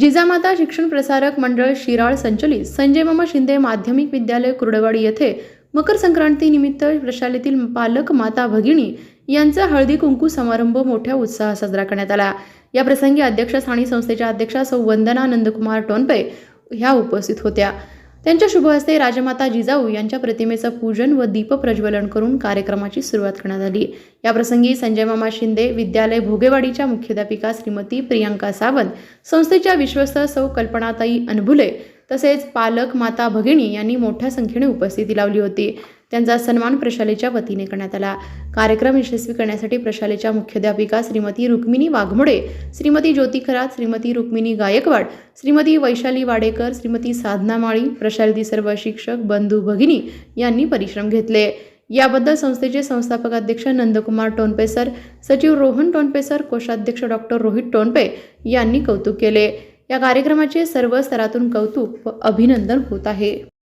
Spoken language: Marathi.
जिजामाता शिक्षण प्रसारक मंडळ शिराळ संचलित संजय मामा शिंदे माध्यमिक विद्यालय कुर्डवाडी येथे मकर संक्रांतीनिमित्त प्रशालेतील पालक माता भगिनी यांचा हळदी कुंकू समारंभ मोठ्या उत्साहात साजरा करण्यात आला. या प्रसंगी अध्यक्षस्थानी संस्थेच्या अध्यक्षा सौ वंदना नंदकुमार टोनपे ह्या उपस्थित होत्या. त्यांच्या शुभ हस्ते राजमाता जिजाऊ यांच्या प्रतिमेचं पूजन व दीप प्रज्वलन करून कार्यक्रमाची सुरुवात करण्यात आली. याप्रसंगी संजय मामा शिंदे विद्यालय भोगेवाडीच्या मुख्याध्यापिका श्रीमती प्रियांका सावंत संस्थेच्या विश्वस्त सौ कल्पनाताई अनभुले तसेच पालक माता भगिनी यांनी मोठ्या संख्येने उपस्थिती लावली होती. त्यांचा सन्मान प्रशालेच्या वतीने करण्यात आला. कार्यक्रम यशस्वी करण्यासाठी प्रशालेच्या मुख्याध्यापिका श्रीमती रुक्मिणी वाघमोडे श्रीमती ज्योती खरात श्रीमती रुक्मिणी गायकवाड श्रीमती वैशाली वाडेकर श्रीमती साधना माळी प्रशालेतील सर्व शिक्षक बंधू भगिनी यांनी परिश्रम घेतले. याबद्दल संस्थेचे संस्थापक अध्यक्ष नंदकुमार टोनपे सर सचिव रोहन टोनपे सर कोषाध्यक्ष डॉक्टर रोहित टोनपे यांनी कौतुक केले. या कार्यक्रमाचे सर्व स्तरातून कौतुक व अभिनंदन होत आहे.